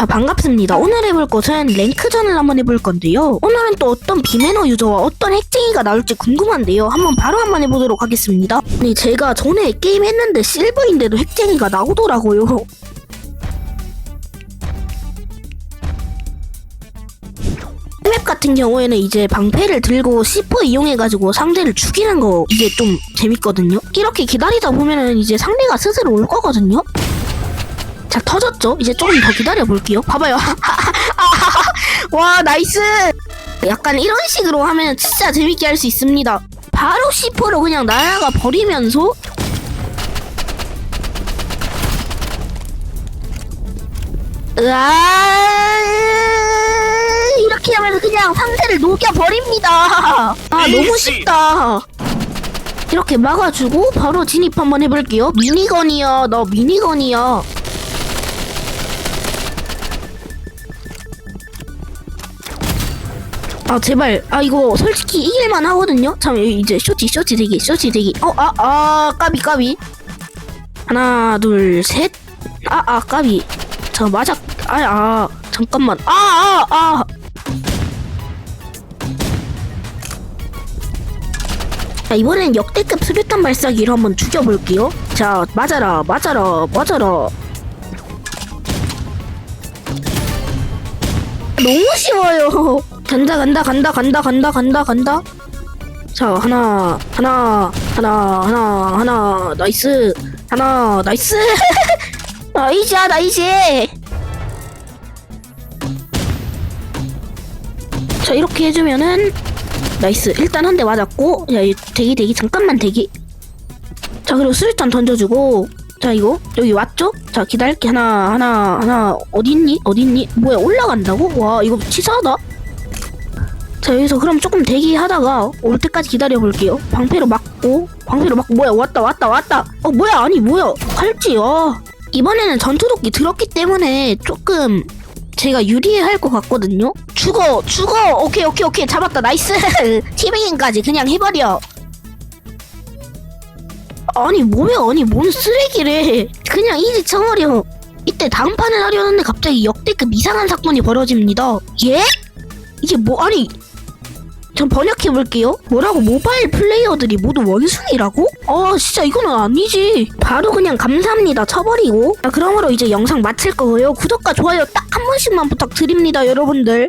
아, 반갑습니다. 오늘 해볼 것은 랭크전을 한번 해볼 건데요. 오늘은 또 어떤 비매너 유저와 어떤 핵쟁이가 나올지 궁금한데요. 한번 바로 한번 해보도록 하겠습니다. 아니, 제가 전에 게임 했는데 실버인데도 핵쟁이가 나오더라고요. 맵 같은 경우에는 이제 방패를 들고 C4 이용해가지고 상대를 죽이는 거 이게 좀 재밌거든요. 이렇게 기다리다 보면은 이제 상대가 스스로 올 거거든요. 자 터졌죠? 이제 조금 더 기다려 볼게요. 봐봐요. 와 나이스. 약간 이런 식으로 하면 진짜 재밌게 할 수 있습니다. 바로 C4로 그냥 날아가 버리면서 으아 이렇게 하면서 그냥 상대를 녹여버립니다. 아 너무 쉽다. 이렇게 막아주고 바로 진입 한번 해볼게요. 미니건이야, 너 미니건이야. 아 제발. 아 이거 솔직히 이길만 하거든요? 참 이제 쇼티 쇼티 대기 쇼티 대기. 어아아 아, 까비 까비. 하나 둘 셋 아 아 까비. 저 맞아 아아 잠깐만. 아 아, 아. 자 이번엔 역대급 수류탄 발사기로 한번 죽여볼게요. 자 맞아라 맞아라 맞아라. 너무 쉬워요. 간다 간다 간다 간다 간다 간다 간다. 자 하나 하나 하나 하나 하나 나이스 하나 나이스 나이스야 나이스. 자 이렇게 해주면은 나이스 일단 한 대 맞았고 야이 대기 대기 잠깐만 대기. 자 그리고 수류탄 던져주고 자 이거 여기 왔죠? 자 기다릴게 하나 하나 하나 어딨니? 어딨니? 뭐야 올라간다고? 와 이거 치사하다 자 여기서 그럼 조금 대기하다가 올 때까지 기다려 볼게요. 방패로 막고 방패로 막고 뭐야 왔다 왔다 왔다. 어 뭐야 아니 뭐야. 칼지 어. 이번에는 전투도끼 들었기 때문에 조금 제가 유리해 할 것 같거든요. 죽어 죽어. 오케이 오케이 오케이. 잡았다. 나이스. 티빙인까지 그냥 해버려. 아니 뭐야 아니 뭔 쓰레기래. 그냥 이지 쳐버려. 이때 다음 판을 하려는데 갑자기 역대급 이상한 사건이 벌어집니다. 예? 이게 뭐 아니 전 번역해 볼게요. 뭐라고 모바일 플레이어들이 모두 원숭이라고? 아 진짜 이거는 아니지. 바로 그냥 감사합니다. 쳐버리고. 자 그러므로 이제 영상 마칠 거고요. 구독과 좋아요 딱 한 번씩만 부탁드립니다 여러분들